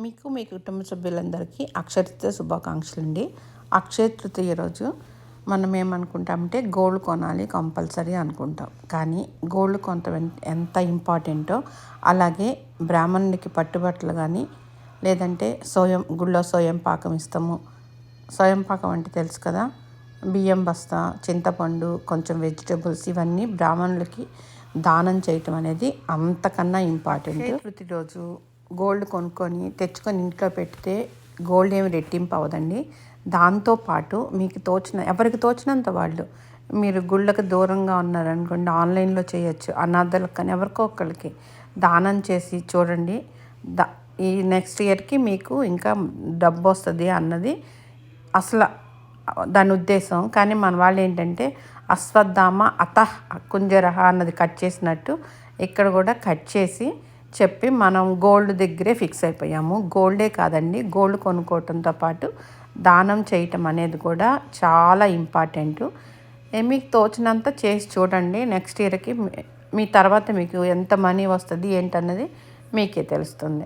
మీకు మీ కుటుంబ సభ్యులందరికీ అక్షయ తృతీయ శుభాకాంక్షలు అండి అక్షయ తృతీయ రోజు మనం ఏమనుకుంటామంటే గోల్డ్ కొనాలి కంపల్సరీ అనుకుంటాం. కానీ గోల్డ్ కొంత ఎంత ఇంపార్టెంటో అలాగే బ్రాహ్మణుడికి పట్టుబట్టలు కానీ లేదంటే సోయం గుళ్ళో సోయం పాకం ఇస్తాము. సోయం పాకం అంటే తెలుసు కదా? బియ్యం బస్తా చింతపండు కొంచెం వెజిటేబుల్స్ ఇవన్నీ బ్రాహ్మణులకి దానం చేయటం అనేది అంతకన్నా ఇంపార్టెంట్. ప్రతిరోజు గోల్డ్ కొనుక్కొని తెచ్చుకొని ఇంట్లో పెడితే గోల్డ్ ఏమి రెట్టింపు అవ్వదండి. దాంతోపాటు మీకు తోచిన ఎవరికి తోచినంత వాళ్ళు. మీరు గుళ్ళకి దూరంగా ఉన్నారనుకోండి ఆన్లైన్లో చేయొచ్చు అనాథలకు కానీ ఎవరికో ఒకరికి దానం చేసి చూడండి దా ఈ నెక్స్ట్ ఇయర్కి మీకు ఇంకా డబ్బు వస్తుంది అన్నది అసలు దాని ఉద్దేశం. కానీ మన వాళ్ళు ఏంటంటే అశ్వత్థామ అతహ్ కుంజరహ అన్నది కట్ చేసినట్టు ఇక్కడ కూడా కట్ చేసి చెప్పి మనం గోల్డ్ దగ్గరే ఫిక్స్ అయిపోయాము. గోల్డే కాదండి గోల్డ్ కొనుక్కోవటంతో పాటు దానం చేయటం అనేది కూడా చాలా ఇంపార్టెంట్. మీకు తోచినంత చేసి చూడండి నెక్స్ట్ ఇయర్కి మీ తర్వాత మీకు ఎంత మనీ వస్తుంది ఏంటన్నది మీకే తెలుస్తుంది.